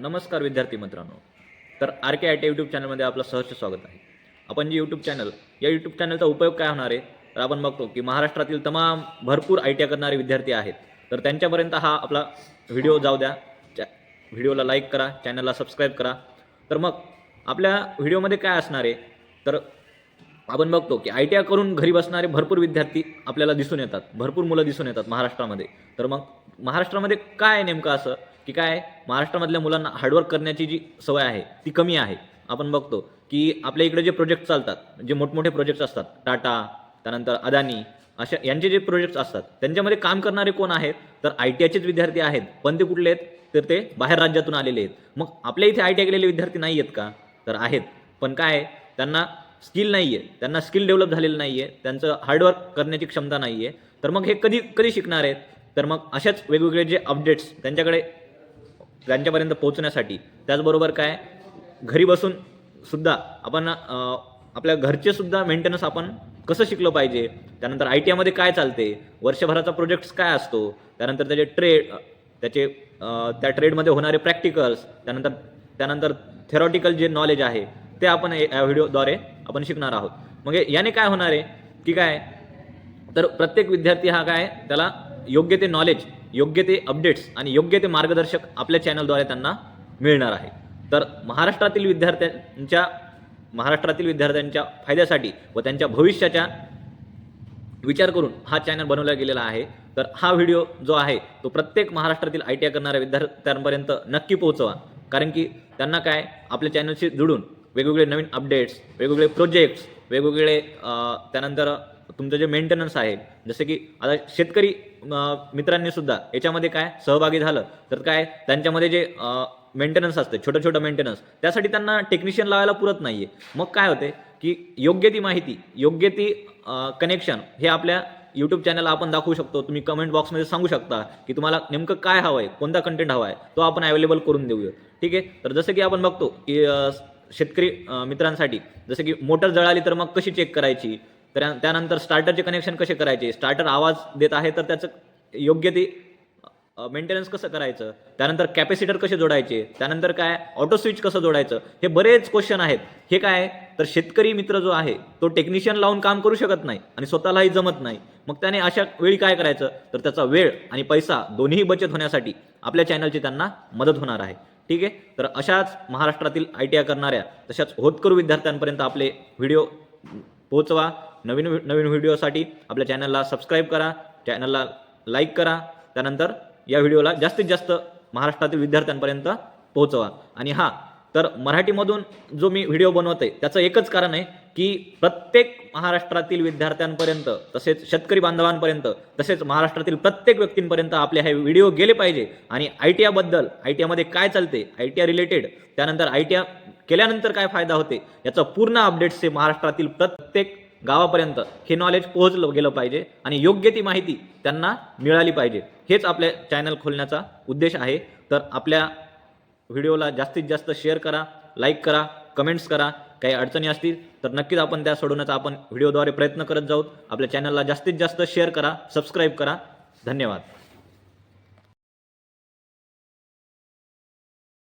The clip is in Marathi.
नमस्कार विद्यार्थी मित्रांनो. तर R K I T YouTube चॅनलमध्ये आपलं सहर्ष स्वागत आहे. आपण जे यूट्यूब चॅनल या यूट्यूब चॅनलचा उपयोग काय होणार आहे? तर आपण बघतो की महाराष्ट्रातील तमाम भरपूर आय टी आय करणारे विद्यार्थी आहेत. तर त्यांच्यापर्यंत हा आपला व्हिडिओ जाऊ द्या. चॅ व्हिडिओला लाईक करा चॅनलला सबस्क्राईब करा. तर मग आपल्या व्हिडिओमध्ये काय असणार आहे? तर आपण बघतो की आय टी आय करून घरी बसणारे भरपूर विद्यार्थी आपल्याला दिसून येतात. भरपूर मुलं दिसून येतात महाराष्ट्रामध्ये. तर मग महाराष्ट्रामध्ये काय आहे नेमकं असं? की काय महाराष्ट्रामधल्या मुलांना हार्डवर्क करण्याची जी सवय आहे ती कमी आहे. आपण बघतो की आपल्या इकडे जे प्रोजेक्ट चालतात जे मोठमोठे प्रोजेक्ट्स असतात टाटा त्यानंतर अदानी अशा यांचे जे प्रोजेक्ट्स असतात त्यांच्यामध्ये काम करणारे कोण आहेत? तर आय टी आयचेच विद्यार्थी आहेत पण ते कुठले आहेत? तर ते बाहेर राज्यातून आलेले आहेत. मग आपल्या इथे आय टी आय गेलेले विद्यार्थी नाही आहेत का? तर आहेत. पण काय आहे, त्यांना स्किल नाही आहे. त्यांना स्किल डेव्हलप झालेलं नाही आहे. त्यांचं हार्डवर्क करण्याची क्षमता नाही आहे. तर मग हे कधी कधी शिकणार आहेत? तर मग अशाच वेगवेगळे जे अपडेट्स त्यांच्याकडे त्यांच्यापर्यंत पोहोचण्यासाठी. त्याचबरोबर काय? घरी बसून सुद्धा आपण आपल्या घरचे सुद्धा मेंटेनन्स आपण कसं शिकलं पाहिजे? त्यानंतर आय टी आयमध्ये काय चालते? वर्षभराचा प्रोजेक्ट्स काय असतो? त्यानंतर त्याचे ट्रेड त्याचे त्या ट्रेडमध्ये होणारे प्रॅक्टिकल्स त्यानंतर त्यानंतर थेरॉटिकल जे नॉलेज आहे ते आपण या व्हिडिओद्वारे आपण शिकणार आहोत. मग याने काय होणार आहे? की काय? तर प्रत्येक विद्यार्थी हा काय? त्याला योग्य ते नॉलेज योग्य ते अपडेट्स आणि योग्य ते मार्गदर्शक आपल्या चॅनलद्वारे त्यांना मिळणार आहे. तर महाराष्ट्रातील विद्यार्थ्यांच्या महाराष्ट्रातील विद्यार्थ्यांच्या फायद्यासाठी व त्यांच्या भविष्याच्या विचार करून हा चॅनल बनवला गेलेला आहे. तर हा व्हिडिओ जो आहे तो प्रत्येक महाराष्ट्रातील आय टी आय करणाऱ्या विद्यार्थ्यांपर्यंत नक्की पोहोचवा. कारण की त्यांना काय आपल्या चॅनलशी जुडून वेगवेगळे नवीन अपडेट्स वेगवेगळे प्रोजेक्ट्स वेगवेगळे त्यानंतर तुमचं जे मेंटेनन्स आहे जसे की आता शेतकरी मित्रांनी सुद्धा याच्यामध्ये काय सहभागी झालं तर काय त्यांच्यामध्ये जे मेंटेनन्स असते छोटं छोटं मेंटेनन्स त्यासाठी त्यांना टेक्निशियन लावायला पुरत नाही आहे मग काय होते की योग्य ती माहिती योग्य ती कनेक्शन हे आपल्या यूट्यूब चॅनलला आपण दाखवू शकतो. तुम्ही कमेंट बॉक्समध्ये सांगू शकता की तुम्हाला नेमकं काय हवं आहे कोणता कंटेंट हवा आहे तो आपण अवेलेबल करून देऊया. ठीक आहे? तर जसं की आपण बघतो की शेतकरी मित्रांसाठी जसं की मोटर जळाली तर मग कशी चेक करायची? तर त्यानंतर स्टार्टरचे कनेक्शन कसे करायचे? स्टार्टर आवाज देत आहे तर त्याचं योग्य ते मेंटेनन्स कसं करायचं? त्यानंतर कॅपॅसिटर कसे जोडायचे? त्यानंतर काय ऑटो स्विच कसं जोडायचं? हे बरेच क्वेश्चन आहेत. हे काय? आहे? तर शेतकरी मित्र जो आहे तो टेक्निशियन लावून काम करू शकत नाही आणि स्वतःलाही जमत नाही. मग त्याने अशा वेळी काय करायचं? तर त्याचा वेळ आणि पैसा दोन्हीही बचत होण्यासाठी आपल्या चॅनलची त्यांना मदत होणार आहे. ठीक आहे? तर अशाच महाराष्ट्रातील आय टी आय करणाऱ्या तशाच होतकरू विद्यार्थ्यांपर्यंत आपले व्हिडिओ पोहोचवा. नवीन नवीन व्हिडिओसाठी आपल्या चॅनलला सबस्क्राईब करा चॅनलला लाईक करा. त्यानंतर या व्हिडिओला जास्तीत जास्त महाराष्ट्रातील विद्यार्थ्यांपर्यंत पोहोचवा. आणि हां तर मराठीमधून जो मी व्हिडिओ बनवते त्याचं एकच कारण आहे की प्रत्येक महाराष्ट्रातील विद्यार्थ्यांपर्यंत तसेच शेतकरी बांधवांपर्यंत तसेच महाराष्ट्रातील प्रत्येक व्यक्तींपर्यंत आपले हे व्हिडिओ गेले पाहिजे. आणि आय टी आयबद्दल आय टी आयमध्ये काय चालते आय टी आय रिलेटेड त्यानंतर आय टी आय केल्यानंतर काय फायदा होते याचं पूर्ण अपडेट्स हे महाराष्ट्रातील प्रत्येक गावापर्यंत हे नॉलेज पोहोचलं गेलं पाहिजे आणि योग्य ती माहिती त्यांना मिळाली पाहिजे. हेच आपल्या चॅनल खोलण्याचा उद्देश आहे. तर आपल्या व्हिडिओला जास्तीत जास्त शेअर करा लाईक करा कमेंट्स करा. काही अडचणी असतील तर नक्कीच आपण त्या सोडवण्याचा आपण व्हिडिओद्वारे प्रयत्न करत जाऊ. आपल्या चॅनलला जास्तीत जास्त शेअर करा सबस्क्राईब करा. धन्यवाद.